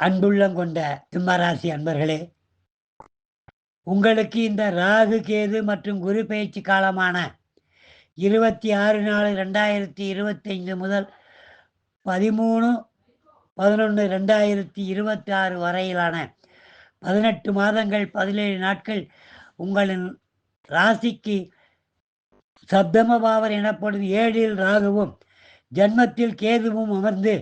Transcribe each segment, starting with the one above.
அன்புள்ளம் கொண்ட சிம்மராசி அன்பர்களே உங்களுக்கு இந்த ராகு கேது மற்றும் குரு பயிற்சி காலமான இருபத்தி ஆறு நாலு ரெண்டாயிரத்தி இருபத்தைந்து முதல் பதிமூணு பதினொன்று ரெண்டாயிரத்தி இருபத்தி ஆறு வரையிலான பதினெட்டு மாதங்கள் பதினேழு நாட்கள் உங்களின் ராசிக்கு சப்தம பாவர் எனப்படும் ஏழில் ராகுவும் ஜன்மத்தில் கேதுவும் அமர்ந்து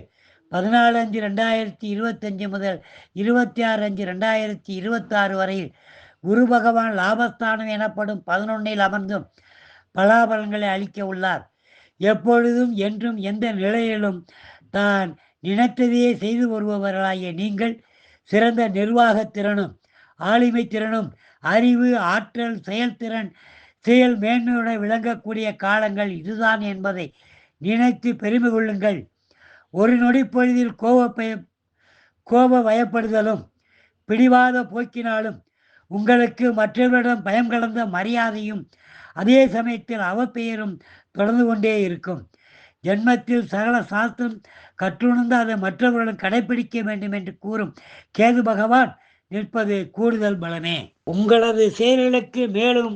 பதினாலு அஞ்சு ரெண்டாயிரத்தி இருபத்தஞ்சு முதல் இருபத்தி ஆறு அஞ்சு ரெண்டாயிரத்தி இருபத்தாறு வரையில் குரு பகவான் லாபஸ்தானம் எனப்படும் பதினொன்னில் அமர்ந்தும் பலாபலன்களை அளிக்க உள்ளார். எப்பொழுதும் என்றும் எந்த நிலையிலும் தான் நினைத்ததையே செய்து வருபவர்களாகிய நீங்கள் சிறந்த நிர்வாக திறனும் ஆளுமை திறனும் அறிவு ஆற்றல் செயல்திறன் செயல் மேன்மையுடன் விளங்கக்கூடிய காலங்கள் இதுதான் என்பதை நினைத்து பெருமை கொள்ளுங்கள். ஒரு நொடி பொழுதில் கோப பயம் கோப வயப்படுதலும் பிடிவாத போக்கினாலும் உங்களுக்கு மற்றவர்களிடம் பயம் கலந்த மரியாதையும் அதே சமயத்தில் அவப்பெயரும் தொடர்ந்து கொண்டே இருக்கும். ஜென்மத்தில் சகல சாஸ்திரம் கற்றுணர்ந்து அதை மற்றவர்களும் கடைபிடிக்க வேண்டும் என்று கூறும் கேது பகவான் நிற்பது கூடுதல் பலமே. உங்களது செயல்களுக்கு மேலும்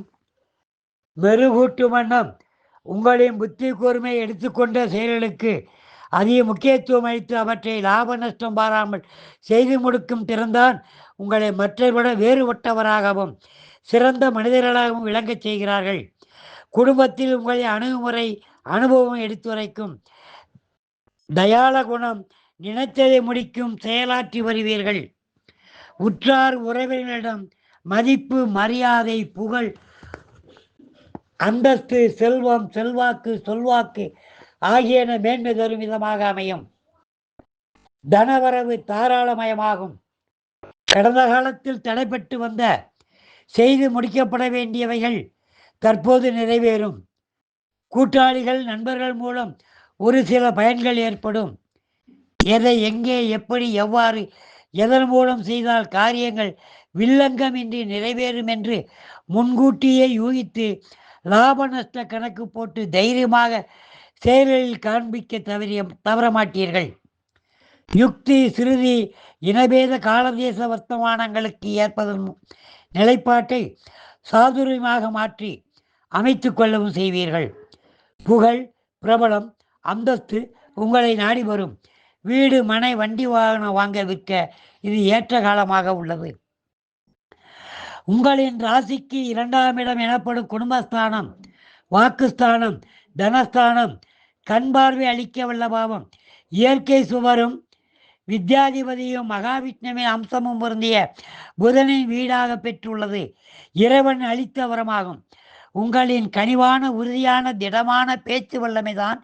மெருகூட்டும் வண்ணம் உங்களின் புத்தி கூர்மை எடுத்துக்கொண்ட செயல்களுக்கு அதிக முக்கியத்துவம் அளித்து அவற்றை லாப நஷ்டம் பாராமல் செய்து முடிக்கும் திறந்தான் உங்களை மற்றவர்விட வேறுபட்டவராகவும் சிறந்த மனிதர்களாகவும் விளங்கச் செய்கிறார்கள். குடும்பத்தில் உங்களை அணுகுமுறை அனுபவம் எடுத்துரைக்கும் தயால குணம் நினைத்ததை முடிக்கும் செயலாற்றி வருவீர்கள். உற்றார் உறவினரிடம் மதிப்பு மரியாதை புகழ் அந்தஸ்து செல்வம் செல்வாக்கு சொல்வாக்கு ஆகியன மேன்மை தரும் விதமாக அமையும். தனவரவு தாராளமயமாகும். கடந்த காலத்தில் தடைப்பட்டு வந்த செய்து முடிக்கப்பட வேண்டியவைகள் தற்போது நிறைவேறும். கூட்டாளிகள் நண்பர்கள் மூலம் ஒரு சில பயன்கள் ஏற்படும். எதை எங்கே எப்படி எவ்வாறு எதன் மூலம் செய்தால் காரியங்கள் வில்லங்கமின்றி நிறைவேறும் என்று முன்கூட்டியே யூகித்து லாப நஷ்ட கணக்கு போட்டு தைரியமாக செயலில் காண்பிக்க தவறிய தவற மாட்டீர்கள் யுக்தி சிறுதி இனபேத காலதேச வர்த்தமானங்களுக்கு ஏற்பதன் நிலைப்பாட்டை சாதுரியமாக மாற்றி அமைத்து கொள்ளவும் செய்வீர்கள். புகழ் பிரபலம் அந்தஸ்து உங்களை நாடி வரும். வீடு மனை வண்டி வாகனம் வாங்க விற்க இது ஏற்ற காலமாக உள்ளது. உங்களின் ராசிக்கு இரண்டாம் இடம் எனப்படும் குடும்பஸ்தானம் வாக்குஸ்தானம் தனஸ்தானம் கண் பார்வை அளிக்க வல்லபாவம் இயற்கை சுவரும் வித்யாதிபதியும் மகாவிஷ்ணுவின் அம்சமும் பொருந்திய புதனின் வீடாக பெற்றுள்ளது. இறைவன் அளித்த வரமாகும். உங்களின் கனிவான உறுதியான திடமான பேச்சு வல்லமைதான்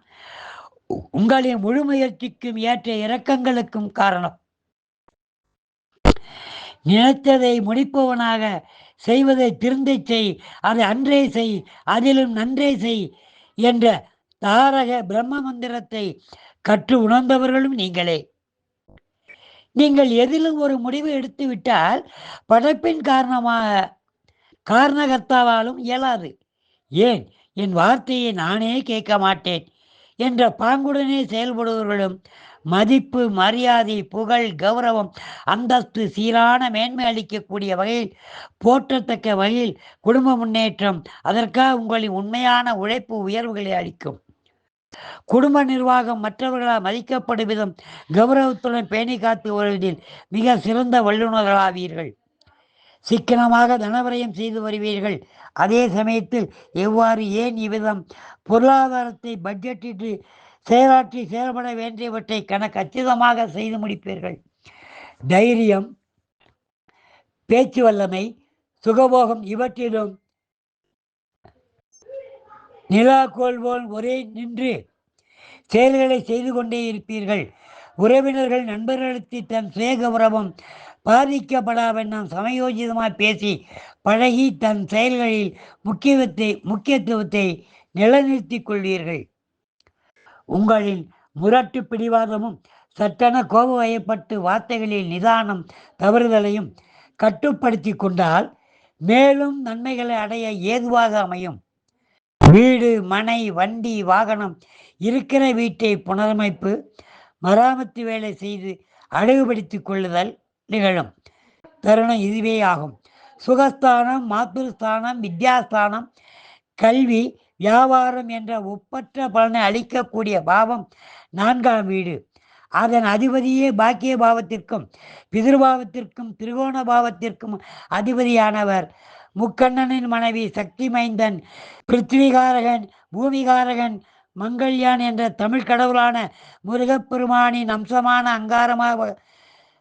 உங்களின் முழு முயற்சிக்கும் ஏற்ற இரக்கங்களுக்கும் காரணம். நினைத்ததை முடிப்பவனாக செய்வதை திருந்தை செய். அதை அன்றே செய். அதிலும் நன்றே செய் என்ற தாரக பிரம்ம மந்திரத்தை கற்று உணர்ந்தவர்களும் நீங்களே. நீங்கள் எதிலும் ஒரு முடிவு எடுத்து விட்டால் படைப்பின் காரணமாக காரணகர்த்தாவாலும் இயலாது. ஏன்? என் வார்த்தையை நானே கேட்க மாட்டேன் என்ற பாங்குடனே செயல்படுபவர்களும் மதிப்பு மரியாதை புகழ் கௌரவம் அந்தஸ்து சீரான மேன்மை அளிக்கக்கூடிய வகையில் போற்றத்தக்க வகையில் குடும்ப முன்னேற்றம் அதற்காக உங்களின் உண்மையான உழைப்பு உயர்வுகளை அளிக்கும். குடும்ப நிர்வாகம் மற்றவர்களால் மதிக்கப்படும் விதம் கௌரவத்துடன் பேணி காத்து வருவதில் மிக சிறந்த வல்லுநர்களாவீர்கள். சிக்கனமாக தனவரையும் செய்து வருவீர்கள். அதே சமயத்தில் எவ்வாறு ஏன் இவ்விதம் பொருளாதாரத்தை பட்ஜெட்டிட்டு செயலாற்றி செயல்பட வேண்டியவற்றை கண கச்சிதமாக செய்து முடிப்பீர்கள்? தைரியம் பேச்சு வல்லமை சுகபோகம் இவற்றிலும் நிலா போல் ஒரே நின்று செயல்களை செய்து கொண்டே இருப்பீர்கள். உறவினர்கள் நண்பர்களுக்கு தன் சுய உறவும் பாதிக்கப்படாவெண்ணம் சமயோஜிதமாக பேசி பழகி தன் செயல்களில் முக்கியத்துவத்தை முக்கியத்துவத்தை நிலைநிறுத்திக் கொள்வீர்கள். உங்களின் முரட்டு பிடிவாதமும் சட்டென கோப வயப்பட்டு வார்த்தைகளில் நிதானம் தவறுதலையும் கட்டுப்படுத்தி கொண்டால் மேலும் நன்மைகளை அடைய ஏதுவாக அமையும். வீடு மனை வண்டி வாகனம் இருக்கிற வீட்டை புனரமைப்பு மராமத்து வேலை செய்து அழகுபடுத்திக் கொள்ளுதல் நிகழும். தருணம் இதுவே ஆகும். சுகஸ்தானம் மாத்திருஸ்தானம் வித்யாஸ்தானம் கல்வி வியாபாரம் என்ற ஒப்பற்ற பலனை அளிக்கக்கூடிய பாவம் நான்காம் வீடு. அதன் அதிபதியே பாக்கிய பாவத்திற்கும் பிதிர்பாவத்திற்கும் திரிகோண பாவத்திற்கும் அதிபதியானவர். முக்கண்ணனின் மனைவி சக்தி மைந்தன் பிருத்திவிகாரகன் பூமிகாரகன் மங்கள்யான் என்ற தமிழ் கடவுளான முருகப்பெருமானின் அம்சமான அங்காரமாக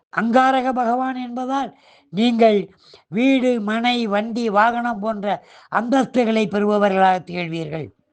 அங்காரக பகவான் என்பதால் நீங்கள் வீடு மனை வண்டி வாகனம் போன்ற அந்தஸ்துகளை பெறுபவர்களாக திகழ்வீர்கள்.